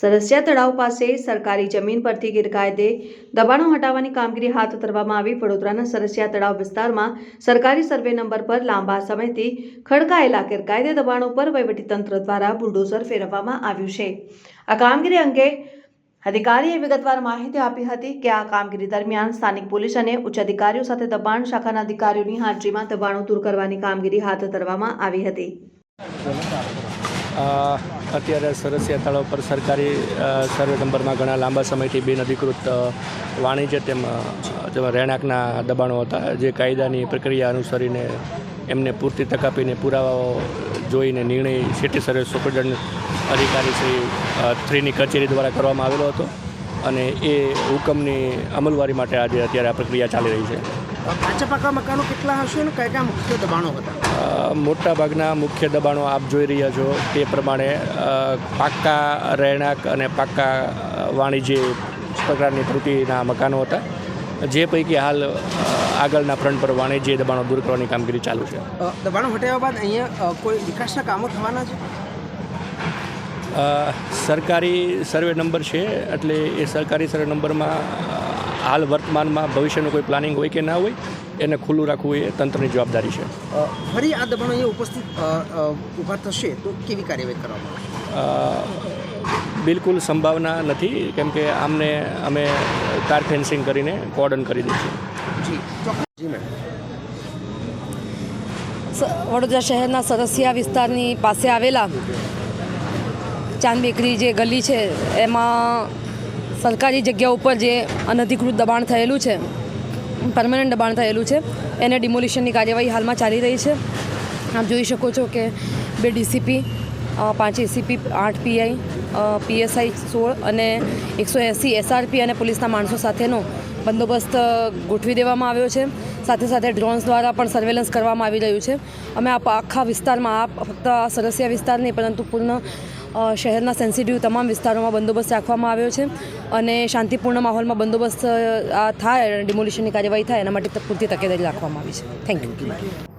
સરસિયા તળાવ પાસે સરકારી જમીન પરથી ગેરકાયદે દબાણો હટાવવાની કામગીરી હાથ ધરવામાં આવી. વડોદરાના સરસિયા તળાવ વિસ્તારમાં સરકારી સર્વે નંબર પર લાંબા સમયથી ખડકાયેલા ગેરકાયદે દબાણો પર વહીવટીતંત્ર દ્વારા બુલડોઝર ફેરવવામાં આવ્યું છે. આ કામગીરી અંગે અધિકારીએ વિગતવાર માહિતી આપી હતી કે આ કામગીરી દરમિયાન સ્થાનિક પોલીસ અને ઉચ્ચ અધિકારીઓ સાથે દબાણ, શાખાના અધિકારીઓની હાજરીમાં દબાણો દૂર કરવાની કામગીરી હાથ ધરવામાં આવી હતી. અત્યારે સરસિયા તળાવ પર સરકારી સર્વે નંબરમાં ઘણા લાંબા સમયથી બિનઅધિકૃત વાણિજ્ય તેમ તેમાં રહેણાંકના દબાણો હતા, જે કાયદાની પ્રક્રિયા અનુસરીને એમને પૂરતી તક આપીને પુરાવાઓ જોઈને નિર્ણય સિટી સર્વે સુપ્રિન્ટેન્ડન્ટ અધિકારી શ્રી થ્રીની કચેરી દ્વારા કરવામાં આવેલો હતો અને એ હુકમની અમલવારી માટે આજે અત્યારે આ પ્રક્રિયા ચાલી રહી છે. કાચા પાકા મકાનો કેટલા હશે અને કયા કયા મુખ્ય દબાણો હતા? મોટા મોટાભાગના મુખ્ય દબાણો આપ જોઈ રહ્યા છો તે પ્રમાણે પાક્કા રહેણાંક અને પાક્કા વાણિજ્ય પ્રકારની કૃતિના મકાનો હતા. જે પૈકી હાલ આગળના ફ્રન્ટ પર વાણિજ્ય દબાણો દૂર કરવાની કામગીરી ચાલુ છે. દબાણો હટાવ્યા બાદ અહીંયા કોઈ વિકાસના કામો થવાના છે? સરકારી સર્વે નંબર છે એટલે એ સરકારી સર્વે નંબરમાં હાલ વર્તમાનમાં ભવિષ્યનું કોઈ પ્લાનિંગ હોય કે ના હોય એને ખુલ્લું રાખવું એ તંત્રની જવાબદારી છે. ફરી આ દબાણો અહીંયા ઉપસ્થિત ઊભા થશે તો કેવી કાર્યવાહી કરવામાં બિલકુલ સંભાવના નથી કેમ કે આમને અમે કાર ફેન્સિંગ કરીને કોર્ડન કરી દઈશું જી ચોક્કસ. જી મેડમ સ- વડોદરા શહેરના સરસિયા વિસ્તારની પાસે આવેલા ચાંદ બેકરી જે ગલી છે એમાં સરકારી જગ્યા ઉપર જે અનધિકૃત દબાણ થયેલું છે પરમનન્ટ દબાણ થયેલું છે, એને ડિમોલિશનની કાર્યવાહી હાલમાં ચાલી રહી છે. આપ જોઈ શકો છો કે બે ડીસીપી પાંચ એસીપી, આઠ પીઆઈ પીએસઆઈ સોળ અને એકસો એંસી એસઆરપી અને પોલીસના માણસો સાથેનો બંદોબસ્ત ગોઠવી દેવામાં આવ્યો છે. સાથે સાથે ડ્રોન્સ દ્વારા પણ સર્વેલન્સ કરવામાં આવી રહ્યું છે. અમે આ આખા વિસ્તારમાં આ ફક્ત આ સરસિયા વિસ્તાર નહીં, પરંતુ પૂર્ણ શહેરના સેન્સિટિવ તમામ વિસ્તારોમાં બંદોબસ્ત રાખવામાં આવ્યો છે અને શાંતિપૂર્ણ માહોલમાં બંદોબસ્ત આ થાય ડિમોલિશનની કાર્યવાહી થાય, એના માટે પૂરતી તકેદારી રાખવામાં આવી છે. Thank you